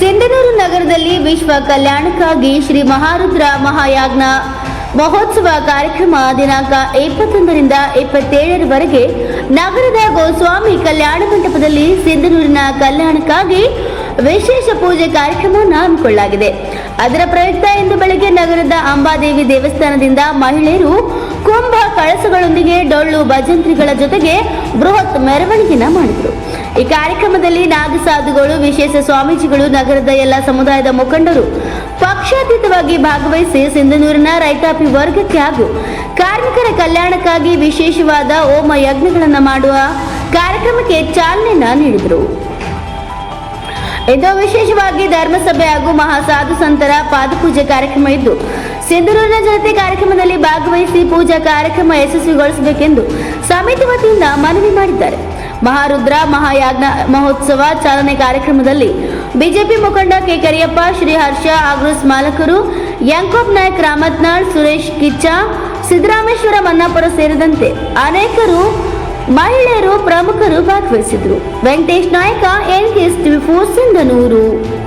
ಸಿಂಧನೂರು ನಗರದಲ್ಲಿ ವಿಶ್ವ ಕಲ್ಯಾಣಕ್ಕಾಗಿ ಶ್ರೀ ಮಹಾರುದ್ರ ಮಹಾಯಾಜ್ಞ ಮಹೋತ್ಸವ ಕಾರ್ಯಕ್ರಮ ದಿನಾಂಕ ಇಪ್ಪತ್ತೊಂದರಿಂದ ಇಪ್ಪತ್ತೇಳರವರೆಗೆ ನಗರದ ಗೋಸ್ವಾಮಿ ಕಲ್ಯಾಣ ಮಂಟಪದಲ್ಲಿ ಸಿಂಧನೂರಿನ ಕಲ್ಯಾಣಕ್ಕಾಗಿ ವಿಶೇಷ ಪೂಜೆ ಕಾರ್ಯಕ್ರಮ ಹಮ್ಮಿಕೊಳ್ಳಲಾಗಿದೆ. ಅದರ ಪ್ರಯುಕ್ತ ಇಂದು ಬೆಳಗ್ಗೆ ನಗರದ ಅಂಬಾದೇವಿ ದೇವಸ್ಥಾನದಿಂದ ಮಹಿಳೆಯರು ಕುಂಭ ಕಳಸಗಳೊಂದಿಗೆ ಡೊಳ್ಳು ಭಜಂತ್ರಿಗಳ ಜೊತೆಗೆ ಬೃಹತ್ ಮೆರವಣಿಗೆನ ಮಾಡಿದರು. ಈ ಕಾರ್ಯಕ್ರಮದಲ್ಲಿ ನಾಗಸಾಧುಗಳು ವಿಶೇಷ ಸ್ವಾಮೀಜಿಗಳು, ನಗರದ ಎಲ್ಲ ಸಮುದಾಯದ ಮುಖಂಡರು ಪಕ್ಷಾತೀತವಾಗಿ ಭಾಗವಹಿಸಿ ಸಿಂಧನೂರಿನ ರೈತಾಪಿ ವರ್ಗಕ್ಕೆ ಹಾಗೂ ಕಾರ್ಮಿಕರ ಕಲ್ಯಾಣಕ್ಕಾಗಿ ವಿಶೇಷವಾದ ಹೋಮ ಯಜ್ಞಗಳನ್ನು ಮಾಡುವ ಕಾರ್ಯಕ್ರಮಕ್ಕೆ ಚಾಲನೆಯನ್ನ ನೀಡಿದರು. ಇದು ವಿಶೇಷವಾಗಿ ಧರ್ಮಸಭೆ ಹಾಗೂ ಮಹಾಸಾಧು ಸಂತರ ಪಾದಪೂಜೆ ಕಾರ್ಯಕ್ರಮ ಇದ್ದು ಸಿಂಧನೂರಿನ ಜನತೆ ಕಾರ್ಯಕ್ರಮದಲ್ಲಿ ಭಾಗವಹಿಸಿ ಪೂಜಾ ಕಾರ್ಯಕ್ರಮ ಯಶಸ್ವಿಗೊಳಿಸಬೇಕೆಂದು ಸಮಿತಿ ವತಿಯಿಂದ ಮನವಿ ಮಾಡಿದ್ದಾರೆ. ಮಹಾರುದ್ರ ಮಹಾಯಾಜ್ಞ ಮಹೋತ್ಸವ ಚಾಲನೆ ಕಾರ್ಯಕ್ರಮದಲ್ಲಿ ಬಿಜೆಪಿ ಮುಖಂಡ ಕೆ ಕರಿಯಪ್ಪ ಶ್ರೀ ಹರ್ಷ ಆಗ್ರೋಸ್ ಮಾಲಕರು ಯಾಂಕೋಬ್ ನಾಯಕ್ ರಾಮತ್ನಾಳ್ ಸುರೇಶ್ ಕಿಚ್ಚ, ಸಿದ್ದರಾಮೇಶ್ವರ ಮನ್ನಾಪುರ ಸೇರಿದಂತೆ ಅನೇಕರು ಮಹಿಳೆಯರು ಪ್ರಮುಖರು ಭಾಗವಹಿಸಿದ್ರು Venkatesh Nayaka, N K TV four Sindhanur